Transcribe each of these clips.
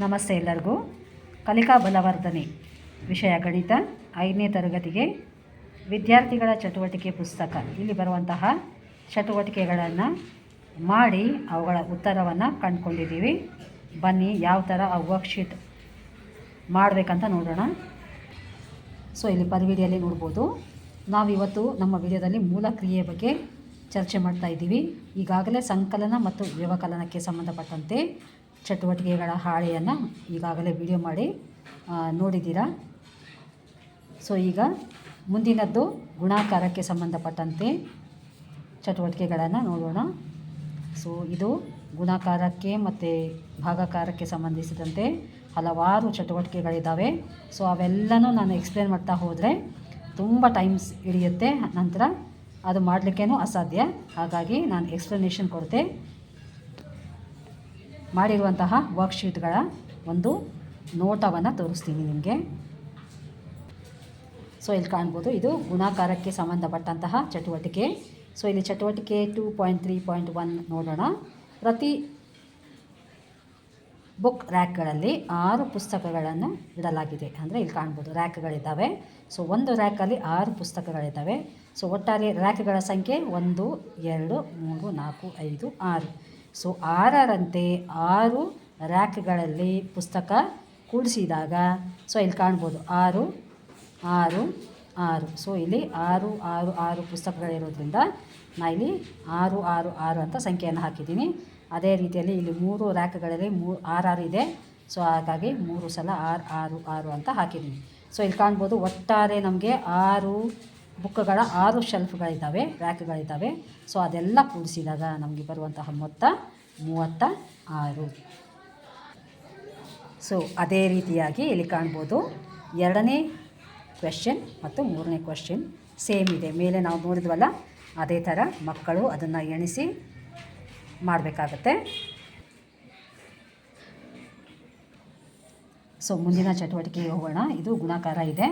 ನಮಸ್ತೆ ಎಲ್ಲರಿಗೂ. ಕಲಿಕಾ ಬಲವರ್ಧನೆ ವಿಷಯ ಗಣಿತ ಐದನೇ ತರಗತಿಗೆ ವಿದ್ಯಾರ್ಥಿಗಳ ಚಟುವಟಿಕೆ ಪುಸ್ತಕ. ಇಲ್ಲಿ ಬರುವಂತಹ ಚಟುವಟಿಕೆಗಳನ್ನು ಮಾಡಿ ಅವುಗಳ ಉತ್ತರವನ್ನು ಕಂಡುಕೊಂಡಿದ್ದೀವಿ. ಬನ್ನಿ ಯಾವ ಥರ ಆ ವರ್ಕ್ಶೀಟ್ ಮಾಡಬೇಕಂತ ನೋಡೋಣ. ಸೊ ಇಲ್ಲಿ ಪರಿವಿಡಿಯಲ್ಲಿ ನೋಡ್ಬೋದು. ನಾವಿವತ್ತು ನಮ್ಮ ವಿಡಿಯೋದಲ್ಲಿ ಮೂಲ ಕ್ರಿಯೆ ಬಗ್ಗೆ ಚರ್ಚೆ ಮಾಡ್ತಾ ಇದ್ದೀವಿ. ಈಗಾಗಲೇ ಸಂಕಲನ ಮತ್ತು ವ್ಯವಕಲನಕ್ಕೆ ಸಂಬಂಧಪಟ್ಟಂತೆ ಚಟುವಟಿಕೆಗಳ ಹಾಳೆಯನ್ನು ಈಗಾಗಲೇ ವಿಡಿಯೋ ಮಾಡಿ ನೋಡಿದ್ದೀರಾ? ಸೊ ಈಗ ಮುಂದಿನದ್ದು ಗುಣಾಕಾರಕ್ಕೆ ಸಂಬಂಧಪಟ್ಟಂತೆ ಚಟುವಟಿಕೆಗಳನ್ನು ನೋಡೋಣ. ಸೊ ಇದು ಗುಣಾಕಾರಕ್ಕೆ ಮತ್ತು ಭಾಗಾಕಾರಕ್ಕೆ ಸಂಬಂಧಿಸಿದಂತೆ ಹಲವಾರು ಚಟುವಟಿಕೆಗಳಿದ್ದಾವೆ. ಸೊ ಅವೆಲ್ಲನೂ ನಾನು ಎಕ್ಸ್ಪ್ಲೇನ್ ಮಾಡ್ತಾ ಹೋದರೆ ತುಂಬ ಟೈಮ್ಸ್ ಹಿಡಿಯುತ್ತೆ. ನಂತರ ಅದು ಮಾಡಲಿಕ್ಕೇನೂ ಅಸಾಧ್ಯ. ಹಾಗಾಗಿ ನಾನು ಎಕ್ಸ್ಪ್ಲನೇಷನ್ ಕೊಡ್ತೆ. ಮಾಡಿರುವಂತಹ ವರ್ಕ್ಶೀಟ್ಗಳ ಒಂದು ನೋಟವನ್ನು ತೋರಿಸ್ತೀನಿ ನಿಮಗೆ. ಸೊ ಇಲ್ಲಿ ಕಾಣ್ಬೋದು, ಇದು ಗುಣಾಕಾರಕ್ಕೆ ಸಂಬಂಧಪಟ್ಟಂತಹ ಚಟುವಟಿಕೆ. ಸೊ ಇಲ್ಲಿ ಚಟುವಟಿಕೆ two point three point one ನೋಡೋಣ. ಪ್ರತಿ ಬುಕ್ ರ್ಯಾಕ್ಗಳಲ್ಲಿ ಆರು ಪುಸ್ತಕಗಳನ್ನು ಇಡಲಾಗಿದೆ. ಅಂದರೆ ಇಲ್ಲಿ ಕಾಣ್ಬೋದು ರ್ಯಾಕ್ಗಳಿದ್ದಾವೆ ಸೊ ಒಂದು ರ್ಯಾಕಲ್ಲಿ ಆರು ಪುಸ್ತಕಗಳಿದ್ದಾವೆ. ಸೊ ಒಟ್ಟಾರೆ ರ್ಯಾಕ್ಗಳ ಸಂಖ್ಯೆ ಒಂದು, ಎರಡು, ಮೂರು, ನಾಲ್ಕು, ಐದು, ಆರು. ಸೊ ಆರರಂತೆ ಆರು ರ್ಯಾಕ್ಗಳಲ್ಲಿ ಪುಸ್ತಕ ಕೂಡಿಸಿದಾಗ, ಸೊ ಇಲ್ಲಿ ಕಾಣ್ಬೋದು ಆರು ಆರು ಆರು. ಸೊ ಇಲ್ಲಿ ಆರು ಆರು ಆರು ಪುಸ್ತಕಗಳಿರೋದ್ರಿಂದ ನಾ ಇಲ್ಲಿ ಆರು ಆರು ಆರು ಅಂತ ಸಂಖ್ಯೆಯನ್ನು ಹಾಕಿದ್ದೀನಿ. ಅದೇ ರೀತಿಯಲ್ಲಿ ಇಲ್ಲಿ ಮೂರು ರ್ಯಾಕ್ಗಳಲ್ಲಿ ಮೂ ಆರು ಇದೆ. ಸೊ ಹಾಗಾಗಿ ಮೂರು ಸಲ ಆರು ಆರು ಆರು ಅಂತ ಹಾಕಿದ್ದೀನಿ. ಸೊ ಇಲ್ಲಿ ಕಾಣ್ಬೋದು ಒಟ್ಟಾರೆ ನಮಗೆ ಆರು ಬುಕ್ಗಳ ಆರು ಶೆಲ್ಫ್ಗಳಿದ್ದಾವೆ, ರ್ಯಾಕ್ಗಳಿದ್ದಾವೆ. ಸೊ ಅದೆಲ್ಲ ಕೂಡಿಸಿದಾಗ ನಮಗೆ ಬರುವಂತಹ ಮೊತ್ತ ಮೂವತ್ತ ಆರು. ಸೊ ಅದೇ ರೀತಿಯಾಗಿ ಇಲ್ಲಿ ಕಾಣ್ಬೋದು. ಎರಡನೇ ಕ್ವೆಶ್ಚನ್ ಮತ್ತು ಮೂರನೇ ಕ್ವೆಶ್ಚನ್ ಸೇಮ್ ಇದೆ. ಮೇಲೆ ನಾವು ನೋಡಿದ್ವಲ್ಲ, ಅದೇ ಥರ ಮಕ್ಕಳು ಅದನ್ನು ಎಣಿಸಿ ಮಾಡಬೇಕಾಗತ್ತೆ. ಸೊ ಮುಂದಿನ ಚಟುವಟಿಕೆಗೆ ಹೋಗೋಣ. ಇದು ಗುಣಾಕಾರ ಇದೆ.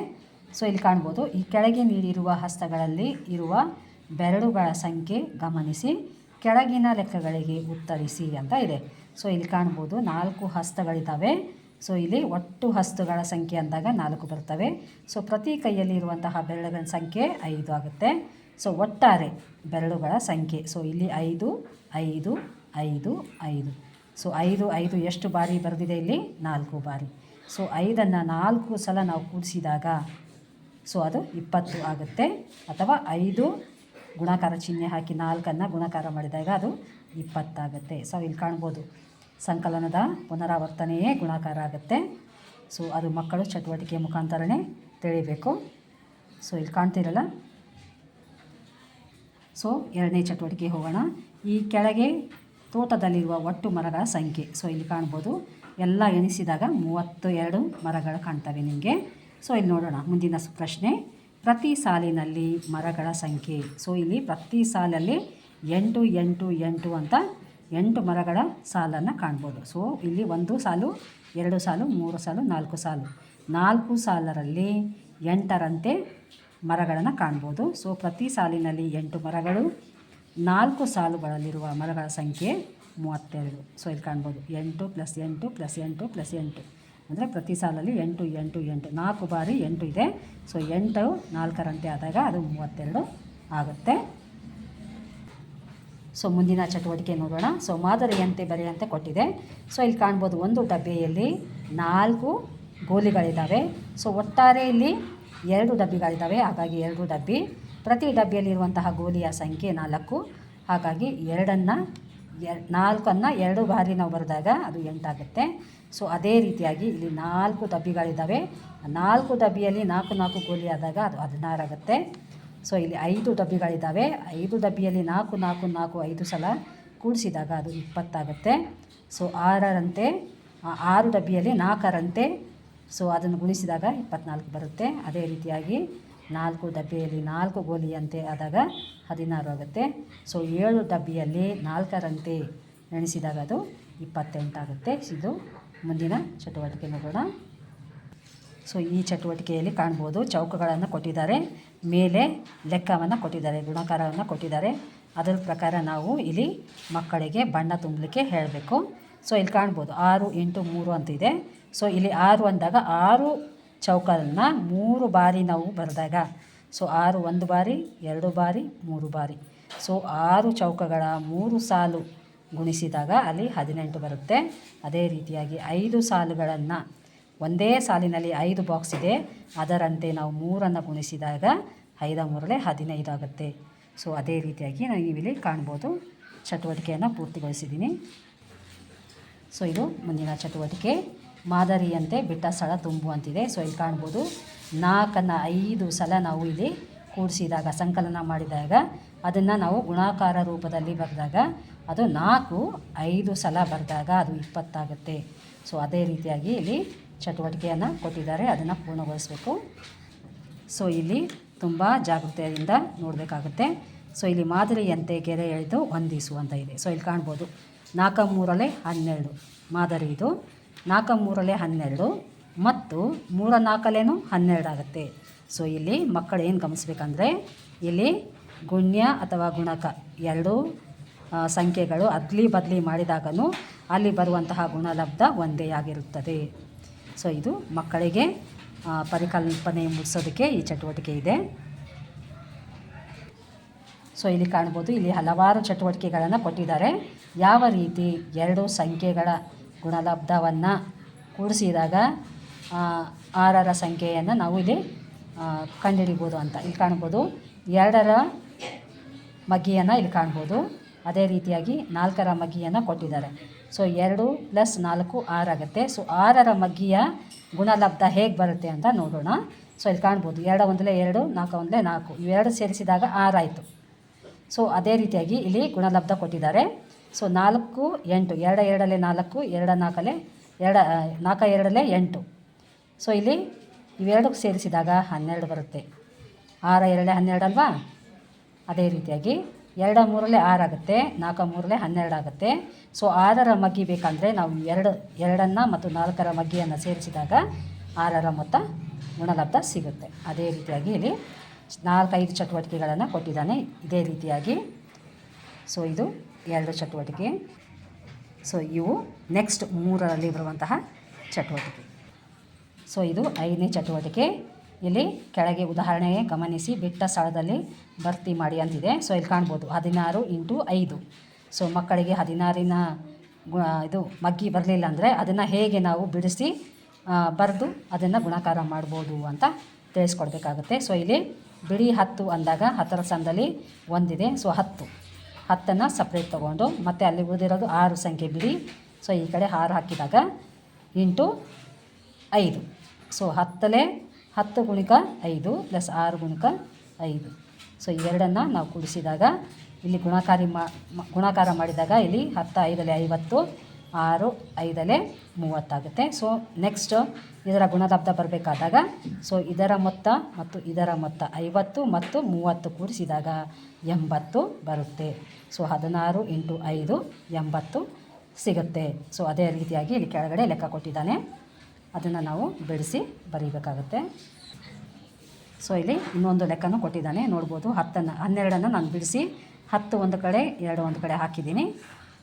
ಸೊ ಇಲ್ಲಿ ಕಾಣ್ಬೋದು, ಈ ಕೆಳಗೆ ನೀಡಿರುವ ಹಸ್ತಗಳಲ್ಲಿ ಇರುವ ಬೆರಳುಗಳ ಸಂಖ್ಯೆ ಗಮನಿಸಿ, ಕೆಳಗಿನ ಲೆಕ್ಕಗಳಿಗೆ ಉತ್ತರಿಸಿ ಅಂತ ಇದೆ. ಸೊ ಇಲ್ಲಿ ಕಾಣ್ಬೋದು, ನಾಲ್ಕು ಹಸ್ತಗಳಿದ್ದಾವೆ ಸೊ ಇಲ್ಲಿ ಒಟ್ಟು ಹಸ್ತಗಳ ಸಂಖ್ಯೆ ಅಂದಾಗ ನಾಲ್ಕು ಬರ್ತವೆ. ಸೊ ಪ್ರತಿ ಕೈಯಲ್ಲಿ ಇರುವಂತಹ ಬೆರಳುಗಳ ಸಂಖ್ಯೆ ಐದು ಆಗುತ್ತೆ. ಸೊ ಒಟ್ಟಾರೆ ಬೆರಳುಗಳ ಸಂಖ್ಯೆ, ಸೊ ಇಲ್ಲಿ ಐದು ಐದು ಐದು ಐದು. ಸೊ ಐದು ಐದು ಎಷ್ಟು ಬಾರಿ ಬರೆದಿದೆ ಇಲ್ಲಿ? ನಾಲ್ಕು ಬಾರಿ. ಸೊ ಐದನ್ನು ನಾಲ್ಕು ಸಲ ನಾವು ಕೂಡಿಸಿದಾಗ ಸೊ ಅದು ಇಪ್ಪತ್ತು ಆಗುತ್ತೆ. ಅಥವಾ ಐದು ಗುಣಾಕಾರ ಚಿಹ್ನೆ ಹಾಕಿ ನಾಲ್ಕನ್ನು ಗುಣಾಕಾರ ಮಾಡಿದಾಗ ಅದು ಇಪ್ಪತ್ತಾಗುತ್ತೆ. ಸೊ ಇಲ್ಲಿ ಕಾಣ್ಬೋದು. ಸಂಕಲನದ ಪುನರಾವರ್ತನೆಯೇ ಗುಣಾಕಾರ ಆಗುತ್ತೆ. ಸೊ ಅದು ಮಕ್ಕಳು ಚಟುವಟಿಕೆ ಮುಖಾಂತರನೇ ತಿಳಿಬೇಕು. ಸೊ ಇಲ್ಲಿ ಕಾಣ್ತಿರಲ್ಲ? ಸೊ ಎರಡನೇ ಚಟುವಟಿಕೆ ಹೋಗೋಣ. ಈ ಕೆಳಗೆ ತೋಟದಲ್ಲಿರುವ ಒಟ್ಟು ಮರಗಳ ಸಂಖ್ಯೆ. ಸೊ ಇಲ್ಲಿ ಕಾಣ್ಬೋದು. ಎಲ್ಲ ಎಣಿಸಿದಾಗ ಮೂವತ್ತು ಎರಡು ಮರಗಳು ಕಾಣ್ತವೆ ನಿಮಗೆ. ಸೊ ಇಲ್ಲಿ ನೋಡೋಣ, ಮುಂದಿನ ಪ್ರಶ್ನೆ. ಪ್ರತಿ ಸಾಲಿನಲ್ಲಿ ಮರಗಳ ಸಂಖ್ಯೆ. ಸೊ ಇಲ್ಲಿ ಪ್ರತಿ ಸಾಲಲ್ಲಿ ಎಂಟು ಎಂಟು ಎಂಟು ಅಂತ ಎಂಟು ಮರಗಳ ಸಾಲನ್ನು ಕಾಣ್ಬೋದು. ಸೊ ಇಲ್ಲಿ ಒಂದು ಸಾಲು, ಎರಡು ಸಾಲು, ಮೂರು ಸಾಲು, ನಾಲ್ಕು ಸಾಲು. ನಾಲ್ಕು ಸಾಲರಲ್ಲಿ ಎಂಟರಂತೆ ಮರಗಳನ್ನು ಕಾಣ್ಬೋದು. ಸೊ ಪ್ರತಿ ಸಾಲಿನಲ್ಲಿ ಎಂಟು ಮರಗಳು, ನಾಲ್ಕು ಸಾಲುಗಳಲ್ಲಿರುವ ಮರಗಳ ಸಂಖ್ಯೆ ಮೂವತ್ತೆರಡು. ಸೊ ಇಲ್ಲಿ ಕಾಣ್ಬೋದು ಎಂಟು ಪ್ಲಸ್ ಎಂಟು ಪ್ಲಸ್ ಎಂಟು ಪ್ಲಸ್ ಎಂಟು. ಅಂದರೆ ಪ್ರತಿ ಸಾಲಲ್ಲಿ ಎಂಟು ಎಂಟು ಎಂಟು, ನಾಲ್ಕು ಬಾರಿ ಎಂಟು ಇದೆ. ಸೊ ಎಂಟು ನಾಲ್ಕರಂತೆ ಆದಾಗ ಅದು ಮೂವತ್ತೆರಡು ಆಗುತ್ತೆ. ಸೊ ಮುಂದಿನ ಚಟುವಟಿಕೆ ನೋಡೋಣ. ಸೊ ಮಾದರಿಯಂತೆ ಬರೆಯಂತೆ ಕೊಟ್ಟಿದೆ. ಸೊ ಇಲ್ಲಿ ಕಾಣ್ಬೋದು ಒಂದು ಡಬ್ಬೆಯಲ್ಲಿ ನಾಲ್ಕು ಗೋಲಿಗಳಿದ್ದಾವೆ ಸೊ ಒಟ್ಟಾರೆ ಇಲ್ಲಿ ಎರಡು ಡಬ್ಬಿಗಳಿದ್ದಾವೆ ಹಾಗಾಗಿ ಎರಡು ಡಬ್ಬಿ. ಪ್ರತಿ ಡಬ್ಬಿಯಲ್ಲಿರುವಂತಹ ಗೋಲಿಯ ಸಂಖ್ಯೆ ನಾಲ್ಕು. ಹಾಗಾಗಿ ಎರಡನ್ನು ಎರ್ ನಾಲ್ಕನ್ನು ಎರಡು ಬಾರಿ ನಾವು ಬರೆದಾಗ ಅದು ಎಂಟಾಗುತ್ತೆ. ಸೊ ಅದೇ ರೀತಿಯಾಗಿ ಇಲ್ಲಿ ನಾಲ್ಕು ಡಬ್ಬಿಗಳಿದ್ದಾವೆ. ನಾಲ್ಕು ಡಬ್ಬಿಯಲ್ಲಿ ನಾಲ್ಕು ನಾಲ್ಕು ಗೋಲಿ ಆದಾಗ ಅದು ಹದಿನಾರು ಆಗುತ್ತೆ ಸೊ ಇಲ್ಲಿ ಐದು ಡಬ್ಬಿಗಳಿದ್ದಾವೆ. ಐದು ಡಬ್ಬಿಯಲ್ಲಿ ನಾಲ್ಕು ನಾಲ್ಕು ನಾಲ್ಕು ಐದು ಸಲ ಕೂಡಿಸಿದಾಗ ಅದು ಇಪ್ಪತ್ತಾಗುತ್ತೆ. ಸೊ ಆರರಂತೆ ಆರು ಡಬ್ಬಿಯಲ್ಲಿ ನಾಲ್ಕರಂತೆ. ಸೊ ಅದನ್ನು ಗುಣಿಸಿದಾಗ ಇಪ್ಪತ್ನಾಲ್ಕು ಬರುತ್ತೆ. ಅದೇ ರೀತಿಯಾಗಿ ನಾಲ್ಕು ಡಬ್ಬಿಯಲ್ಲಿ ನಾಲ್ಕು ಗೋಲಿಯಂತೆ ಆದಾಗ ಹದಿನಾರು ಆಗುತ್ತೆ. ಸೊ ಏಳು ಡಬ್ಬಿಯಲ್ಲಿ ನಾಲ್ಕರಂತೆ ಎಣಿಸಿದಾಗ ಅದು ಇಪ್ಪತ್ತೆಂಟಾಗುತ್ತೆ. ಇದು ಮುಂದಿನ ಚಟುವಟಿಕೆ ನೋಡೋಣ. ಸೊ ಈ ಚಟುವಟಿಕೆಯಲ್ಲಿ ಕಾಣ್ಬೋದು ಚೌಕಗಳನ್ನು ಕೊಟ್ಟಿದ್ದಾರೆ. ಮೇಲೆ ಲೆಕ್ಕವನ್ನು ಕೊಟ್ಟಿದ್ದಾರೆ, ಗುಣಕಾರವನ್ನು ಕೊಟ್ಟಿದ್ದಾರೆ. ಅದರ ಪ್ರಕಾರ ನಾವು ಇಲ್ಲಿ ಮಕ್ಕಳಿಗೆ ಬಣ್ಣ ತುಂಬಲಿಕ್ಕೆ ಹೇಳಬೇಕು. ಸೊ ಇಲ್ಲಿ ಕಾಣ್ಬೋದು ಆರು ಎಂಟು ಮೂರು ಅಂತ ಇದೆ. ಸೊ ಇಲ್ಲಿ ಆರು ಅಂದಾಗ ಆರು ಚೌಕವನ್ನು ಮೂರು ಬಾರಿ ನಾವು ಬರೆದಾಗ. ಸೊ, ಆರು ಒಂದು ಬಾರಿ, ಎರಡು ಬಾರಿ, ಮೂರು ಬಾರಿ. ಸೊ, ಆರು ಚೌಕಗಳ ಮೂರು ಸಾಲು ಗುಣಿಸಿದಾಗ ಅಲ್ಲಿ ಹದಿನೆಂಟು ಬರುತ್ತೆ. ಅದೇ ರೀತಿಯಾಗಿ ಐದು ಸಾಲುಗಳನ್ನು ಒಂದೇ ಸಾಲಿನಲ್ಲಿ ಐದು ಬಾಕ್ಸ್ ಇದೆ. ಅದರಂತೆ ನಾವು ಮೂರನ್ನು ಗುಣಿಸಿದಾಗ ಐದ ಮೂರಲೆ ಹದಿನೈದು ಆಗುತ್ತೆ. ಸೊ, ಅದೇ ರೀತಿಯಾಗಿ ನಾವು ಇಲ್ಲಿ ಕಾಣ್ಬೋದು. ಚಟುವಟಿಕೆಯನ್ನು ಪೂರ್ತಿಗೊಳಿಸಿದ್ದೀನಿ. ಸೊ, ಇದು ಮುಂದಿನ ಚಟುವಟಿಕೆ. ಮಾದರಿಯಂತೆ ಬಿಟ್ಟ ಸ್ಥಳ ತುಂಬುವಂತಿದೆ ಸೊ ಇಲ್ಲಿ ಕಾಣ್ಬೋದು ನಾಲ್ಕನ್ನು ಐದು ಸಲ ನಾವು ಇಲ್ಲಿ ಕೂಡಿಸಿದಾಗ, ಸಂಕಲನ ಮಾಡಿದಾಗ, ಅದನ್ನು ನಾವು ಗುಣಾಕಾರ ರೂಪದಲ್ಲಿ ಬರೆದಾಗ, ಅದು ನಾಲ್ಕು, ಐದು ಸಲ ಬರೆದಾಗ ಅದು ಇಪ್ಪತ್ತಾಗುತ್ತೆ. ಸೊ ಅದೇ ರೀತಿಯಾಗಿ ಇಲ್ಲಿ ಚಟುವಟಿಕೆಯನ್ನು ಕೊಟ್ಟಿದ್ದಾರೆ. ಅದನ್ನು ಪೂರ್ಣಗೊಳಿಸಬೇಕು. ಸೊ ಇಲ್ಲಿ ತುಂಬ ಜಾಗೃತೆಯಿಂದ ನೋಡಬೇಕಾಗುತ್ತೆ. ಸೊ ಇಲ್ಲಿ ಮಾದರಿಯಂತೆ ಗೆರೆ ಎಳೆದು ಹೊಂದಿಸು ಅಂತ ಇದೆ. ಸೊ ಇಲ್ಲಿ ಕಾಣ್ಬೋದು ನಾಲ್ಕು ಮೂರಲ್ಲೇ ಹನ್ನೆರಡು ಮಾದರಿ ಇದು. ನಾಲ್ಕ ಮೂರಲೆ ಹನ್ನೆರಡು ಮತ್ತು ಮೂರ ನಾಲ್ಕಲೇನು ಹನ್ನೆರಡು ಆಗುತ್ತೆ. ಸೊ ಇಲ್ಲಿ ಮಕ್ಕಳು ಏನು ಗಮನಿಸ್ಬೇಕಂದ್ರೆ, ಇಲ್ಲಿ ಗುಣ್ಯ ಅಥವಾ ಗುಣಕ ಎರಡೂ ಸಂಖ್ಯೆಗಳು ಅದ್ಲಿ ಬದಲಿ ಮಾಡಿದಾಗಲೂ ಅಲ್ಲಿ ಬರುವಂತಹ ಗುಣಲಬ್ಧ ಒಂದೇ ಆಗಿರುತ್ತದೆ. ಸೊ ಇದು ಮಕ್ಕಳಿಗೆ ಪರಿಕಲ್ಪನೆ ಮೂಡಿಸೋದಕ್ಕೆ ಈ ಚಟುವಟಿಕೆ ಇದೆ. ಸೊ ಇಲ್ಲಿ ಕಾಣ್ಬೋದು, ಇಲ್ಲಿ ಹಲವಾರು ಚಟುವಟಿಕೆಗಳನ್ನು ಕೊಟ್ಟಿದ್ದಾರೆ. ಯಾವ ರೀತಿ ಎರಡು ಸಂಖ್ಯೆಗಳ ಗುಣಲಬ್ಧವನ್ನು ಕೂಡಿಸಿದಾಗ ಆರರ ಸಂಖ್ಯೆಯನ್ನು ನಾವು ಇಲ್ಲಿ ಕಂಡುಹಿಡಿಬೋದು ಅಂತ ಇಲ್ಲಿ ಕಾಣ್ಬೋದು. ಎರಡರ ಮಗ್ಗಿಯನ್ನು ಇಲ್ಲಿ ಕಾಣ್ಬೋದು. ಅದೇ ರೀತಿಯಾಗಿ ನಾಲ್ಕರ ಮಗ್ಗಿಯನ್ನು ಕೊಟ್ಟಿದ್ದಾರೆ. ಸೊ ಎರಡು ಪ್ಲಸ್ ನಾಲ್ಕು ಆರಾಗುತ್ತೆ ಸೊ ಆರರ ಮಗ್ಗಿಯ ಗುಣಲಬ್ಧ ಹೇಗೆ ಬರುತ್ತೆ ಅಂತ ನೋಡೋಣ. ಸೊ ಇಲ್ಲಿ ಕಾಣ್ಬೋದು. ಎರಡು ಒಂದಲೇ ಎರಡು, ನಾಲ್ಕು ಒಂದಲೇ ನಾಲ್ಕು. ಇವೆರಡು ಸೇರಿಸಿದಾಗ ಆರಾಯಿತು ಸೊ ಅದೇ ರೀತಿಯಾಗಿ ಇಲ್ಲಿ ಗುಣಲಬ್ಧ ಕೊಟ್ಟಿದ್ದಾರೆ. ಸೊ ನಾಲ್ಕು, ಎಂಟು. ಎರಡ, ಎರಡಲೇ ನಾಲ್ಕು, ಎರಡ ನಾಲ್ಕಲೇ ಎರಡ ನಾಲ್ಕು ಎರಡಲೇ ಎಂಟು. ಸೊ ಇಲ್ಲಿ ಇವೆರಡಕ್ಕೆ ಸೇರಿಸಿದಾಗ ಹನ್ನೆರಡು ಬರುತ್ತೆ. ಆರ ಎರಡೇ ಹನ್ನೆರಡು ಅಲ್ವಾ? ಅದೇ ರೀತಿಯಾಗಿ ಎರಡ ಮೂರಲ್ಲೇ ಆರಾಗುತ್ತೆ ನಾಲ್ಕು ಮೂರಲ್ಲೇ ಹನ್ನೆರಡು ಆಗುತ್ತೆ. ಸೊ ಆರರ ಮಗ್ಗಿ ಬೇಕಂದರೆ ನಾವು ಎರಡು, ಎರಡನ್ನು ಮತ್ತು ನಾಲ್ಕರ ಮಗ್ಗಿಯನ್ನು ಸೇರಿಸಿದಾಗ ಆರರ ಮೊತ್ತ ಗುಣಲಬ್ಧ ಸಿಗುತ್ತೆ. ಅದೇ ರೀತಿಯಾಗಿ ಇಲ್ಲಿ ನಾಲ್ಕೈದು ಚಟುವಟಿಕೆಗಳನ್ನು ಕೊಟ್ಟಿದ್ದಾನೆ. ಇದೇ ರೀತಿಯಾಗಿ. ಸೊ ಇದು ಎರಡು ಚಟುವಟಿಕೆ. ಸೊ ಇವು ನೆಕ್ಸ್ಟ್ ಮೂರರಲ್ಲಿ ಬರುವಂತಹ ಚಟುವಟಿಕೆ. ಸೊ ಇದು ಐದನೇ ಚಟುವಟಿಕೆ. ಇಲ್ಲಿ ಕೆಳಗೆ ಉದಾಹರಣೆಗೆ ಗಮನಿಸಿ, ಬಿಟ್ಟ ಸ್ಥಳದಲ್ಲಿ ಭರ್ತಿ ಮಾಡಿ ಅಂತಿದೆ. ಸೊ ಇಲ್ಲಿ ಕಾಣ್ಬೋದು, ಹದಿನಾರು ಇಂಟು ಐದು. ಸೊ ಮಕ್ಕಳಿಗೆ ಹದಿನಾರಿನ ಇದು ಮಗ್ಗಿ ಬರಲಿಲ್ಲ ಅಂದರೆ ಅದನ್ನು ಹೇಗೆ ನಾವು ಬಿಡಿಸಿ ಬರೆದು ಅದನ್ನು ಗುಣಾಕಾರ ಮಾಡ್ಬೋದು ಅಂತ ತಿಳಿಸ್ಕೊಡ್ಬೇಕಾಗುತ್ತೆ. ಸೊ ಇಲ್ಲಿ ಬಿಡಿ ಹತ್ತು ಅಂದಾಗ ಹತ್ತರ ಸ್ಥಾನದಲ್ಲಿ ಒಂದಿದೆ. ಸೊ ಹತ್ತು. ಹತ್ತನ್ನು ಸಪ್ರೇಟ್ ತೊಗೊಂಡು ಮತ್ತು ಅಲ್ಲಿ ಉಳಿದಿರೋದು ಆರು ಸಂಖ್ಯೆ ಬಿಡಿ. ಸೊ ಈ ಕಡೆ ಆರು ಹಾಕಿದಾಗ ಇಂಟು ಐದು. ಸೊ ಹತ್ತಲೇ ಹತ್ತು ಗುಣಿಕ ಐದು ಪ್ಲಸ್ ಆರು ಗುಣಿಕ ಐದು. ಸೊ ಎರಡನ್ನು ನಾವು ಕೂಡಿಸಿದಾಗ ಇಲ್ಲಿ ಗುಣಕಾರಿ ಮಾ ಗುಣಾಕಾರ ಮಾಡಿದಾಗ ಇಲ್ಲಿ ಹತ್ತು ಐದಲೆ ಐವತ್ತು. ಆರು, ಐದಲೆ ಮೂವತ್ತಾಗುತ್ತೆ. ಸೊ ನೆಕ್ಸ್ಟ್ ಇದರ ಗುಣಲಬ್ಧ ಬರಬೇಕಾದಾಗ ಸೊ ಇದರ ಮೊತ್ತ ಮತ್ತು ಇದರ ಮೊತ್ತ ಐವತ್ತು ಮತ್ತು ಮೂವತ್ತು ಕೂಡಿಸಿದಾಗ ಎಂಬತ್ತು ಬರುತ್ತೆ. ಸೊ ಹದಿನಾರು ಇಂಟು ಐದು ಎಂಬತ್ತು ಸಿಗುತ್ತೆ. ಸೊ ಅದೇ ರೀತಿಯಾಗಿ ಇಲ್ಲಿ ಕೆಳಗಡೆ ಲೆಕ್ಕ ಕೊಟ್ಟಿದ್ದಾನೆ. ಅದನ್ನು ನಾವು ಬಿಡಿಸಿ ಬರೀಬೇಕಾಗುತ್ತೆ. ಸೊ ಇಲ್ಲಿ ಇನ್ನೊಂದು ಲೆಕ್ಕನೂ ಕೊಟ್ಟಿದ್ದಾನೆ. ನೋಡ್ಬೋದು ಹತ್ತನ್ನು, ಹನ್ನೆರಡನ್ನು ನಾನು ಬಿಡಿಸಿ ಹತ್ತು ಒಂದು ಕಡೆ, ಎರಡು ಒಂದು ಕಡೆ ಹಾಕಿದ್ದೀನಿ.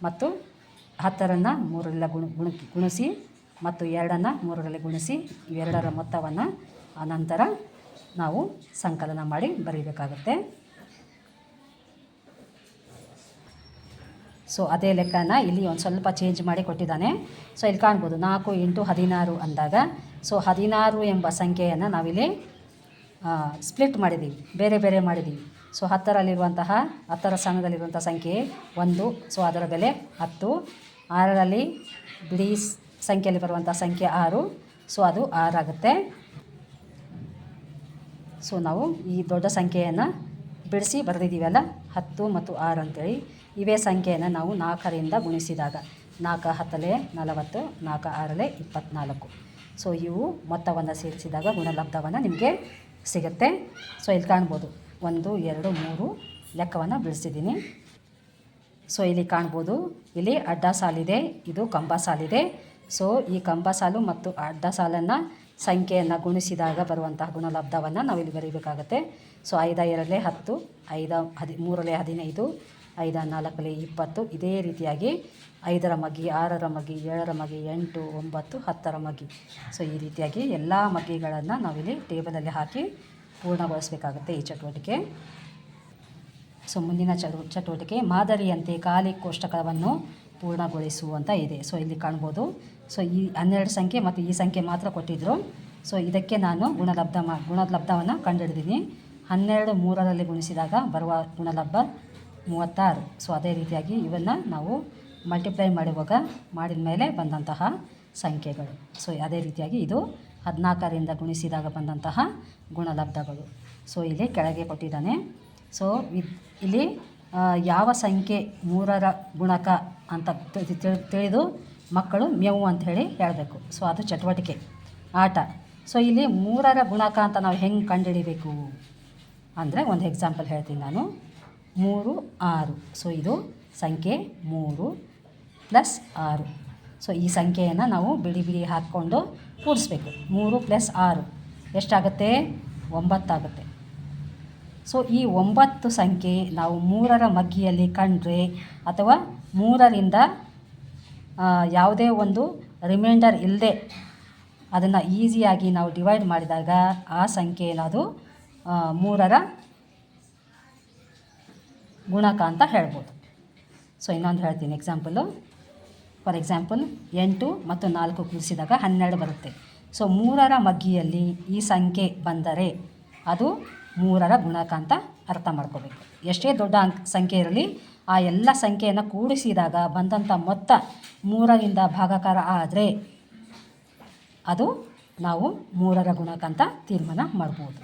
ಮತ್ತು ಹತ್ತರನ್ನು ಮೂರರಲ್ಲ ಗುಣ ಗುಣ, ಗುಣಿಸಿ ಮತ್ತು ಎರಡನ್ನು ಮೂರರಲ್ಲಿ ಗುಣಿಸಿ ಇವೆರಡರ ಮೊತ್ತವನ್ನು ಅನಂತರ ನಾವು ಸಂಕಲನ ಮಾಡಿ ಬರೀಬೇಕಾಗುತ್ತೆ. ಸೊ ಅದೇ ಲೆಕ್ಕನ ಇಲ್ಲಿ ಒಂದು ಸ್ವಲ್ಪ ಚೇಂಜ್ ಮಾಡಿ ಕೊಟ್ಟಿದ್ದಾನೆ. ಸೊ ಇಲ್ಲಿ ಕಾಣ್ಬೋದು ನಾಲ್ಕು ಎಂಟು ಹದಿನಾರು ಅಂದಾಗ. ಸೊ ಹದಿನಾರು ಎಂಬ ಸಂಖ್ಯೆಯನ್ನು ನಾವಿಲ್ಲಿ ಸ್ಪ್ಲಿಟ್ ಮಾಡಿದ್ದೀವಿ ಬೇರೆ ಬೇರೆ ಮಾಡಿದ್ದೀವಿ ಸೊ ಹತ್ತರಲ್ಲಿರುವಂತಹ, ಹತ್ತರ ಸ್ಥಾನದಲ್ಲಿರುವಂಥ ಸಂಖ್ಯೆ ಒಂದು. ಸೊ ಅದರ ಬೆಲೆ ಹತ್ತು. ಆರರಲ್ಲಿ ಬಿಡಿ ಸಂಖ್ಯೆಯಲ್ಲಿ ಬರುವಂಥ ಸಂಖ್ಯೆ ಆರು. ಸೊ ಅದು ಆರಾಗುತ್ತೆ. ಸೊ ನಾವು ಈ ದೊಡ್ಡ ಸಂಖ್ಯೆಯನ್ನು ಬಿಡಿಸಿ ಬರೆದಿದ್ದೀವಲ್ಲ, ಹತ್ತು ಮತ್ತು ಆರು ಅಂತೇಳಿ. ಇವೇ ಸಂಖ್ಯೆಯನ್ನು ನಾವು ನಾಲ್ಕರಿಂದ ಗುಣಿಸಿದಾಗ, ನಾಲ್ಕು ಹತ್ತಲೇ ನಲವತ್ತು, ನಾಲ್ಕು ಆರಲೇ ಇಪ್ಪತ್ತ್ನಾಲ್ಕು ಸೊ ಇವು ಮೊತ್ತವನ್ನು ಸೇರಿಸಿದಾಗ ಗುಣಲಬ್ಧವನ್ನು ನಿಮಗೆ ಸಿಗುತ್ತೆ. ಸೊ ಇಲ್ಲಿ ಕಾಣ್ಬೋದು, ಒಂದು, ಎರಡು, ಮೂರು ಲೆಕ್ಕವನ್ನು ಬಿಡಿಸಿದ್ದೀನಿ. ಸೊ ಇಲ್ಲಿ ಕಾಣ್ಬೋದು. ಇಲ್ಲಿ ಅಡ್ಡ ಸಾಲಿದೆ ಇದು ಕಂಬ ಸಾಲಿದೆ ಸೊ ಈ ಕಂಬ ಸಾಲು ಮತ್ತು ಅಡ್ಡ ಸಾಲನ್ನು ಸಂಖ್ಯೆಯನ್ನು ಗುಣಿಸಿದಾಗ ಬರುವಂತಹ ಗುಣಲಬ್ಧವನ್ನು ನಾವಿಲ್ಲಿ ಬರೀಬೇಕಾಗತ್ತೆ. ಸೊ ಐದ, ಎರಡಲೇ ಹತ್ತು, ಐದ, ಹದಿ, ಮೂರಲೇ ಹದಿನೈದು, ಐದ, ನಾಲ್ಕಲೇ ಇಪ್ಪತ್ತು. ಇದೇ ರೀತಿಯಾಗಿ ಐದರ ಮಗ್ಗಿ, ಆರರ ಮಗ್ಗಿ, ಏಳರ ಮಗ್ಗಿ, ಎಂಟು, ಒಂಬತ್ತು, ಹತ್ತರ ಮಗ್ಗಿ. ಸೊ ಈ ರೀತಿಯಾಗಿ ಎಲ್ಲ ಮಗ್ಗಿಗಳನ್ನು ನಾವಿಲ್ಲಿ ಟೇಬಲಲ್ಲಿ ಹಾಕಿ ಪೂರ್ಣಗೊಳಿಸಬೇಕಾಗುತ್ತೆ ಈ ಚಟುವಟಿಕೆ. ಸೊ ಮುಂದಿನ ಚಟು, ಚಟುವಟಿಕೆ ಮಾದರಿಯಂತೆ ಖಾಲಿ ಕೋಷ್ಟಕವನ್ನು ಪೂರ್ಣಗೊಳಿಸು ಅಂತ ಇದೆ. ಸೊ ಇಲ್ಲಿ ಕಾಣ್ಬೋದು. ಸೊ ಈ ಹನ್ನೆರಡು ಸಂಖ್ಯೆ ಮತ್ತು ಈ ಸಂಖ್ಯೆ ಮಾತ್ರ ಕೊಟ್ಟಿದ್ದರು ಸೊ ಇದಕ್ಕೆ ನಾನು ಗುಣಲಬ್ಧ ಮಾ, ಗುಣಲಬ್ಧವನ್ನು ಕಂಡುಹಿಡಿದೀನಿ. ಹನ್ನೆರಡು ಮೂರರಲ್ಲಿ ಗುಣಿಸಿದಾಗ ಬರುವ ಗುಣಲಬ್ಧ ಮೂವತ್ತಾರು. ಸೊ ಅದೇ ರೀತಿಯಾಗಿ ಇವನ್ನು ನಾವು ಮಲ್ಟಿಪ್ಲೈ ಮಾಡುವಾಗ ಮಾಡಿದ ಮೇಲೆ ಬಂದಂತಹ ಸಂಖ್ಯೆಗಳು. ಸೊ ಅದೇ ರೀತಿಯಾಗಿ ಇದು ಹದಿನಾಲ್ಕರಿಂದ ಗುಣಿಸಿದಾಗ ಬಂದಂತಹ ಗುಣಲಬ್ಧಗಳು. ಸೊ ಇಲ್ಲಿ ಕೆಳಗೆ ಕೊಟ್ಟಿದ್ದಾನೆ. ಸೊ ಇಲ್ಲಿ ಯಾವ ಸಂಖ್ಯೆ ಮೂರರ ಗುಣಕ ಅಂತ ತಿಳಿ- ತಿಳಿ- ತಿಳಿದು ಮಕ್ಕಳು ಮೇವು ಅಂತ ಹೇಳಿ ಹೇಳಬೇಕು. ಸೊ ಅದು ಚಟುವಟಿಕೆ. ಆಟ. ಸೊ ಇಲ್ಲಿ ಮೂರರ ಗುಣಕ ಅಂತ ನಾವು ಹೆಂಗೆ ಕಂಡುಹಿಡಿಬೇಕು ಅಂದರೆ ಒಂದು ಎಕ್ಸಾಂಪಲ್ ಹೇಳ್ತೀನಿ ನಾನು. ಮೂರು, ಆರು. ಸೊ ಇದು ಸಂಖ್ಯೆ ಮೂರು ಪ್ಲಸ್ ಆರು. ಸೊ ಈ ಸಂಖ್ಯೆಯನ್ನು ನಾವು ಬಿಡಿ ಬಿಡಿ ಹಾಕ್ಕೊಂಡು ಕೂಡಿಸ್ಬೇಕು. ಮೂರು ಪ್ಲಸ್ ಆರು. ಎಷ್ಟಾಗುತ್ತೆ? ಒಂಬತ್ತಾಗುತ್ತೆ. ಸೊ ಈ ಒಂಬತ್ತು ಸಂಖ್ಯೆ ನಾವು ಮೂರರ ಮಗ್ಗಿಯಲ್ಲಿ ಕಂಡ್ರೆ ಅಥವಾ ಮೂರರಿಂದ ಯಾವುದೇ ಒಂದು ರಿಮೈಂಡರ್ ಇಲ್ಲದೆ ಅದನ್ನು ಈಸಿಯಾಗಿ ನಾವು ಡಿವೈಡ್ ಮಾಡಿದಾಗ ಆ ಸಂಖ್ಯೆ ಮೂರರ ಗುಣಕ ಅಂತ ಹೇಳ್ಬೋದು. ಸೊ ಇನ್ನೊಂದು ಹೇಳ್ತೀನಿ. ಎಕ್ಸಾಂಪಲು ಫಾರ್ ಎಕ್ಸಾಂಪಲ್ ಎಂಟು ಮತ್ತು ನಾಲ್ಕು ಕೂಡಿಸಿದಾಗ ಹನ್ನೆರಡು ಬರುತ್ತೆ. ಸೊ ಮೂರರ ಮಗ್ಗಿಯಲ್ಲಿ ಈ ಸಂಖ್ಯೆ ಬಂದರೆ ಅದು ಮೂರರ ಗುಣಕ ಅಂತ ಅರ್ಥ ಮಾಡ್ಕೋಬೇಕು. ಎಷ್ಟೇ ದೊಡ್ಡ ಅಂಕ್ ಸಂಖ್ಯೆ ಇರಲಿ, ಆ ಎಲ್ಲ ಸಂಖ್ಯೆಯನ್ನು ಕೂಡಿಸಿದಾಗ ಬಂದಂಥ ಮೊತ್ತ ಮೂರರಿಂದ ಭಾಗಾಕಾರ ಆದರೆ ಅದು ನಾವು ಮೂರರ ಗುಣಕ ಅಂತ ತೀರ್ಮಾನ ಮಾಡ್ಬೋದು.